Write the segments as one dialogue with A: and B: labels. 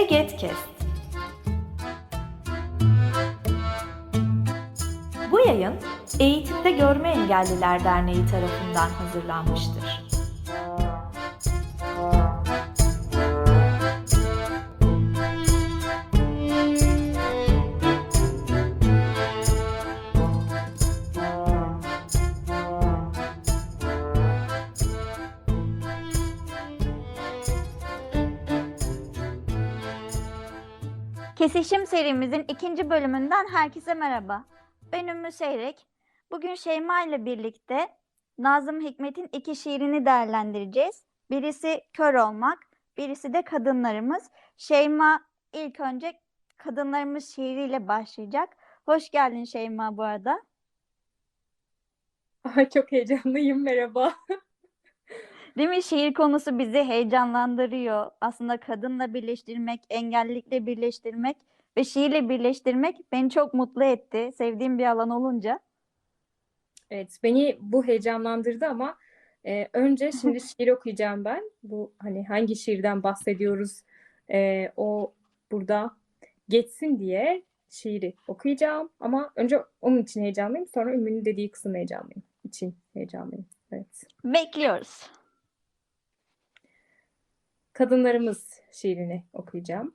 A: Egetkest. Bu yayın Eğitimde Görme Engelliler Derneği tarafından hazırlanmıştır.
B: Kesişim serimizin ikinci bölümünden herkese merhaba. Ben Ümmü Seyrek. Bugün Şeyma ile birlikte Nazım Hikmet'in iki şiirini değerlendireceğiz. Birisi Kör Olmak, birisi de Kadınlarımız. Şeyma ilk önce Kadınlarımız şiiriyle başlayacak. Hoş geldin Şeyma bu arada.
C: Çok heyecanlıyım. Merhaba.
B: Değil mi? Şiir konusu bizi heyecanlandırıyor. Aslında kadınla birleştirmek, engellilikle birleştirmek ve şiirle birleştirmek beni çok mutlu etti. Sevdiğim bir alan olunca.
C: Evet, beni bu heyecanlandırdı ama e, önce şimdi şiir okuyacağım ben. Bu hani hangi şiirden bahsediyoruz e, o burada geçsin diye şiiri okuyacağım. Ama önce onun için heyecanlıyım. Sonra Ümmü'nün dediği kısım heyecanlıyım. için heyecanlıyım. Evet.
B: Bekliyoruz.
C: Kadınlarımız şiirini okuyacağım.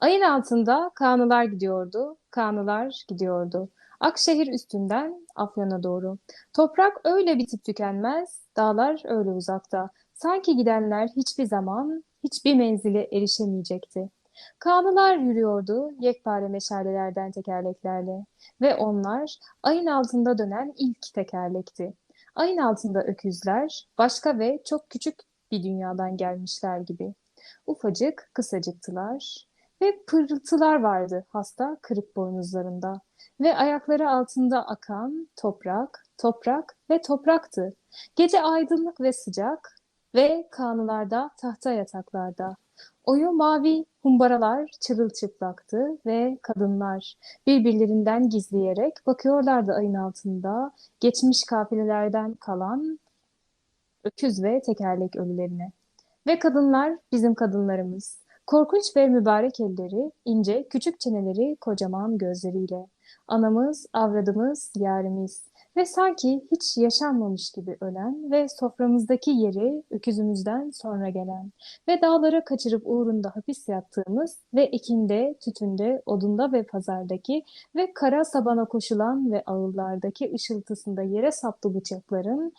C: Ayın altında kağnılar gidiyordu, kağnılar gidiyordu. Akşehir üstünden Afyon'a doğru. Toprak öyle bitip tükenmez, dağlar öyle uzakta. Sanki gidenler hiçbir zaman hiçbir menzile erişemeyecekti. Kağnılar yürüyordu yekpare meşalelerden tekerleklerle ve onlar ayın altında dönen ilk tekerlekti. Ayın altında öküzler başka ve çok küçük bir dünyadan gelmişler gibi. Ufacık, kısacıktılar ve pırıltılar vardı hasta kırık boynuzlarında ve ayakları altında akan toprak, toprak ve topraktı. Gece aydınlık ve sıcak ve kanılarda tahta yataklarda. Oyu mavi humbaralar çırılçıplaktı ve kadınlar birbirlerinden gizleyerek bakıyorlardı ayın altında geçmiş kafilelerden kalan öküz ve tekerlek ölülerine. Ve kadınlar bizim kadınlarımız. Korkunç ve mübarek elleri, ince, küçük çeneleri, kocaman gözleriyle. Anamız, avradımız, yarimiz. Ve sanki hiç yaşanmamış gibi ölen ve soframızdaki yeri öküzümüzden sonra gelen ve dağlara kaçırıp uğrunda hapis yattığımız ve ekinde, tütünde, odunda ve pazardaki ve kara sabana koşulan ve ağıllardaki ışıltısında yere saplı bıçakların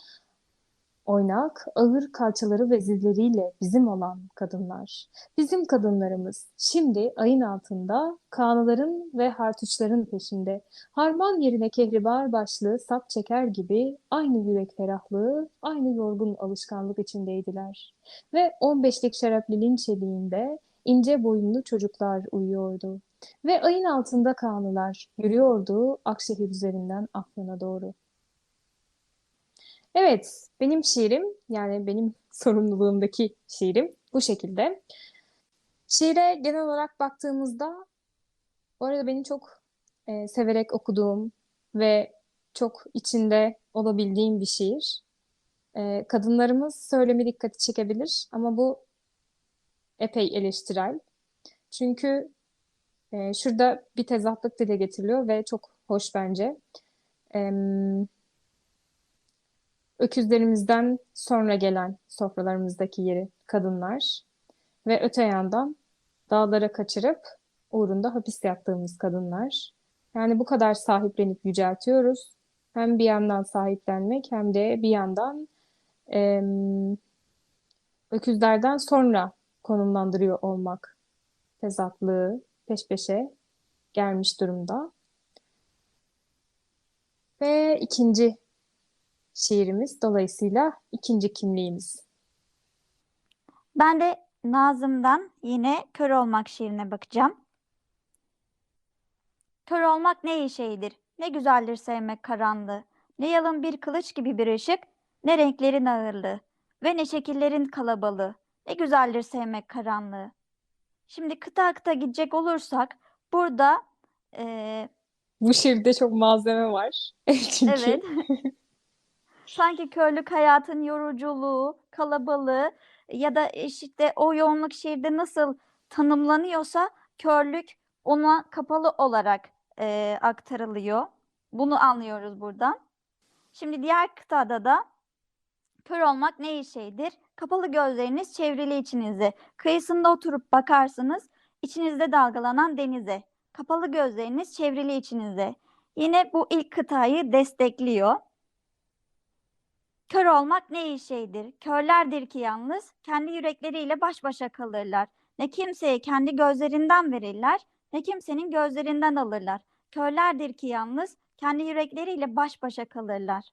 C: oynak, ağır kalçaları ve zilleriyle bizim olan kadınlar. Bizim kadınlarımız şimdi ayın altında kağnıların ve hartuçların peşinde. Harman yerine kehribar başlı sap çeker gibi aynı yürek ferahlığı, aynı yorgun alışkanlık içindeydiler. Ve 15'lik şaraplinin çeliğinde ince boyunlu çocuklar uyuyordu. Ve ayın altında kağnılar yürüyordu Akşehir üzerinden Afyon'a doğru. Evet, benim şiirim yani benim sorumluluğumdaki şiirim bu şekilde. Şiire genel olarak baktığımızda bu arada benim çok e, severek okuduğum ve çok içinde olabildiğim bir şiir. E, kadınlarımız söylemi dikkati çekebilir ama bu epey eleştirel. Çünkü e, şurada bir tezatlık dile getiriliyor ve çok hoş bence. E, öküzlerimizden sonra gelen sofralarımızdaki yeri kadınlar ve öte yandan dağlara kaçırıp uğrunda hapis yattığımız kadınlar. Yani bu kadar sahiplenip yüceltiyoruz. Hem bir yandan sahiplenmek hem de bir yandan e, öküzlerden sonra konumlandırıyor olmak tezatlığı peş peşe gelmiş durumda. Ve ikinci şiirimiz dolayısıyla ikinci kimliğimiz.
B: Ben de Nazım'dan yine Kör Olmak şiirine bakacağım. Kör olmak ne iyi şeydir, ne güzeldir sevmek karanlığı, ne yalın bir kılıç gibi bir ışık, ne renklerin ağırlığı ve ne şekillerin kalabalığı, ne güzeldir sevmek karanlığı. Şimdi kıta kıta gidecek olursak burada eee,
C: Bu şiirde çok malzeme var. Çünkü
B: evet sanki körlük hayatın yoruculuğu, kalabalığı ya da işte o yoğunluk şiirde nasıl tanımlanıyorsa körlük ona kapalı olarak e, aktarılıyor. Bunu anlıyoruz buradan. Şimdi diğer kıtada da kör olmak ne şeydir? Kapalı gözleriniz çevrili içinize. Kıyısında oturup bakarsınız içinizde dalgalanan denize. Kapalı gözleriniz çevrili içinize. Yine bu ilk kıtayı destekliyor. Kör olmak ne iyi şeydir? Körlerdir ki yalnız kendi yürekleriyle baş başa kalırlar. Ne kimseye kendi gözlerinden verirler, ne kimsenin gözlerinden alırlar. Körlerdir ki yalnız kendi yürekleriyle baş başa kalırlar.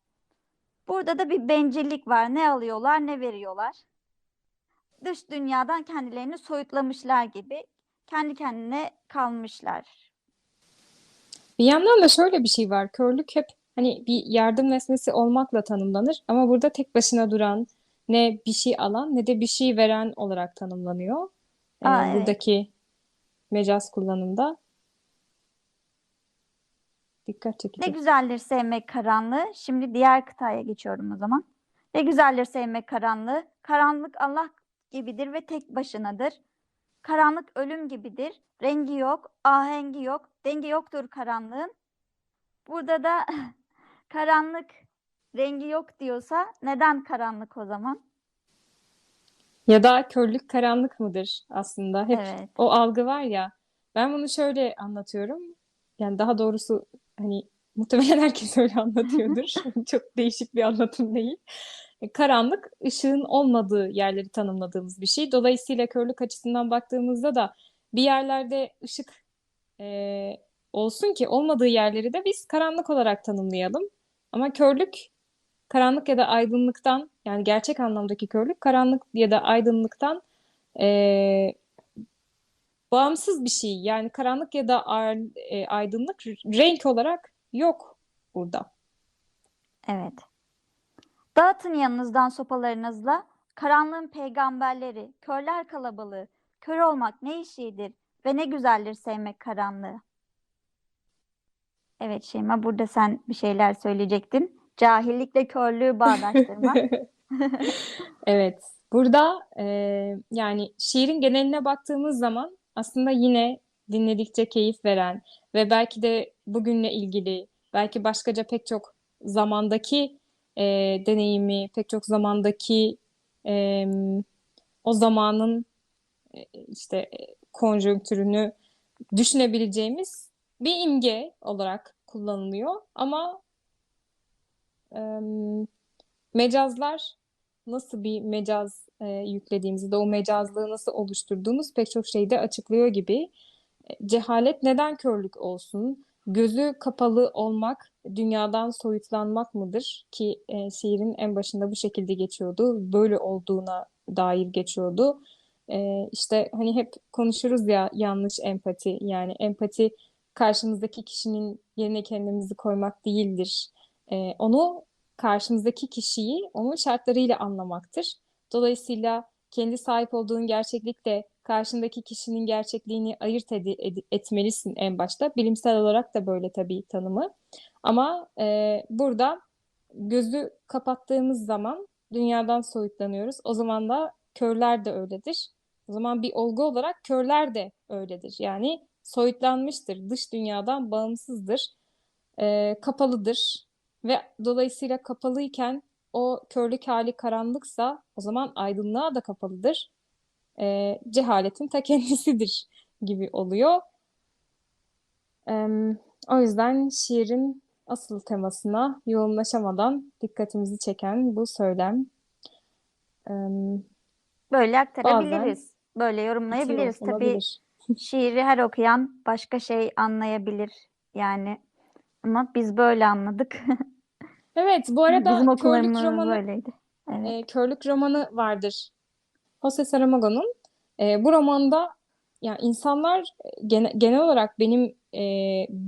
B: Burada da bir bencillik var. Ne alıyorlar, ne veriyorlar. Dış dünyadan kendilerini soyutlamışlar gibi kendi kendine kalmışlar.
C: Bir yandan da şöyle bir şey var. Körlük hep hani bir yardım nesnesi olmakla tanımlanır ama burada tek başına duran ne bir şey alan ne de bir şey veren olarak tanımlanıyor. Ee,
B: Aa, evet.
C: buradaki mecaz kullanımda dikkat
B: Ne
C: çekici.
B: güzeldir sevmek karanlığı. Şimdi diğer kıtaya geçiyorum o zaman. Ne güzeldir sevmek karanlığı. Karanlık Allah gibidir ve tek başınadır. Karanlık ölüm gibidir. Rengi yok, ahengi yok, denge yoktur karanlığın. Burada da karanlık rengi yok diyorsa neden karanlık o zaman?
C: Ya da körlük karanlık mıdır aslında? Hep
B: Evet.
C: o algı var ya. Ben bunu şöyle anlatıyorum. Yani daha doğrusu hani muhtemelen herkes öyle anlatıyordur. Çok değişik bir anlatım değil. E, Karanlık, ışığın olmadığı yerleri tanımladığımız bir şey. Dolayısıyla körlük açısından baktığımızda da bir yerlerde ışık e, olsun ki olmadığı yerleri de biz karanlık olarak tanımlayalım. Ama körlük karanlık ya da aydınlıktan yani gerçek anlamdaki körlük karanlık ya da aydınlıktan e, bağımsız bir şey. Yani karanlık ya da e, aydınlık renk olarak yok burada.
B: Evet. Dağıtın yanınızdan sopalarınızla karanlığın peygamberleri, körler kalabalığı. Kör olmak ne işidir ve ne güzeldir sevmek karanlığı. Evet Şeyma burada sen bir şeyler söyleyecektin. Cahillikle körlüğü bağdaştırmak.
C: Evet, burada e, yani şiirin geneline baktığımız zaman aslında yine dinledikçe keyif veren ve belki de bugünle ilgili, belki başkaca pek çok zamandaki e, deneyimi, pek çok zamandaki e, o zamanın e, işte e, konjonktürünü düşünebileceğimiz bir imge olarak kullanılıyor. Ama e, mecazlar nasıl bir mecaz e, yüklediğimizi de o mecazlığı nasıl oluşturduğumuz pek çok şeyde açıklıyor gibi. E, Cehalet neden körlük olsun? Gözü kapalı olmak dünyadan soyutlanmak mıdır? Ki e, şiirin en başında bu şekilde geçiyordu. Böyle olduğuna dair geçiyordu. E, işte hani hep konuşuruz ya yanlış empati. Yani empati karşımızdaki kişinin yerine kendimizi koymak değildir. E, onu karşımızdaki kişiyi onun şartlarıyla anlamaktır. Dolayısıyla kendi sahip olduğun gerçeklikle karşındaki kişinin gerçekliğini ayırt edi- ed- etmelisin en başta. Bilimsel olarak da böyle tabii tanımı. Ama e, burada gözü kapattığımız zaman dünyadan soyutlanıyoruz. O zaman da körler de öyledir. O zaman bir olgu olarak körler de öyledir. Yani soyutlanmıştır, dış dünyadan bağımsızdır, e, kapalıdır. Ve dolayısıyla kapalıyken o körlük hali karanlıksa o zaman aydınlığa da kapalıdır. Ee, cehaletin ta kendisidir gibi oluyor. Em, o yüzden şiirin asıl temasına yoğunlaşamadan dikkatimizi çeken bu söylem. Em,
B: Böyle aktarabiliriz. Böyle yorumlayabiliriz. Tabii
C: olabilir.
B: Şiiri her okuyan başka şey anlayabilir yani. Ama biz böyle anladık.
C: Evet, bu arada
B: Bizim
C: körlük romanı
B: böyleydi. Evet.
C: e, Körlük romanı vardır. Jose Saramago'nun. E, bu romanda yani insanlar gene- genel olarak benim e,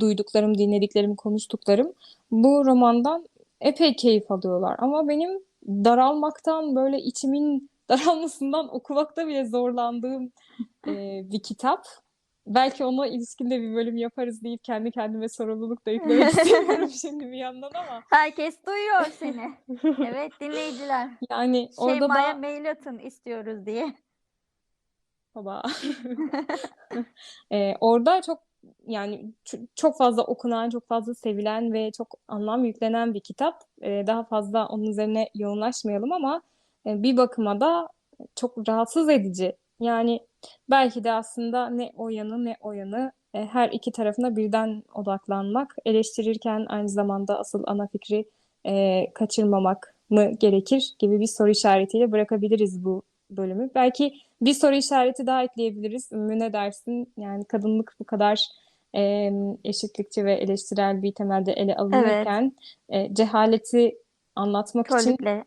C: duyduklarım, dinlediklerim, konuştuklarım bu romandan epey keyif alıyorlar. Ama benim daralmaktan böyle içimin daralmasından okumakta bile zorlandığım e, bir kitap. belki ona ilişkin de bir bölüm yaparız deyip kendi kendime sorumluluk da yüklemek istemiyorum şimdi bir yandan ama
B: Herkes duyuyor seni. Evet dinleyiciler.
C: yani orada
B: Şeyma'ya
C: da
B: mail atın istiyoruz diye.
C: baba Ee, orada çok yani çok fazla okunan, çok fazla sevilen ve çok anlam yüklenen bir kitap. Ee, daha fazla onun üzerine yoğunlaşmayalım ama bir bakıma da çok rahatsız edici. Yani belki de aslında ne o yanı ne o yanı e, her iki tarafına birden odaklanmak, eleştirirken aynı zamanda asıl ana fikri e, kaçırmamak mı gerekir gibi bir soru işaretiyle bırakabiliriz bu bölümü. Belki bir soru işareti daha ekleyebiliriz. Ümmü ne dersin? Yani kadınlık bu kadar e, eşitlikçi ve eleştirel bir temelde ele alınırken e, cehaleti anlatmak için
B: Körlükle.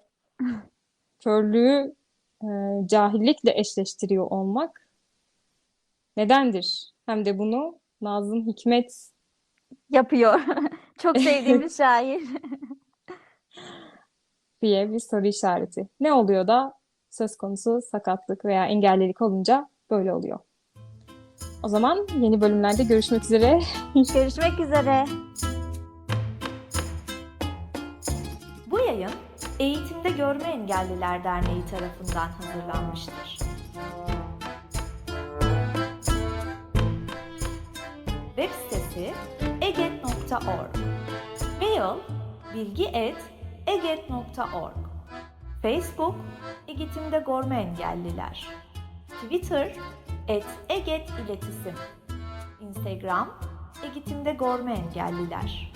C: Körlüğü e, cahillikle eşleştiriyor olmak nedendir? Hem de bunu Nazım Hikmet
B: Yapıyor. Çok sevdiğimiz şair.
C: diye bir soru işareti. Ne oluyor da söz konusu sakatlık veya engellilik olunca böyle oluyor. O zaman yeni bölümlerde görüşmek üzere.
B: Görüşmek üzere.
A: Eğitimde Görme Engelliler Derneği tarafından hazırlanmıştır. Web sitesi eget.org Mail bilgi.eget.org Facebook Eğitimde Görme Engelliler. Twitter et Eget İletisim. Instagram Eğitimde Görme Engelliler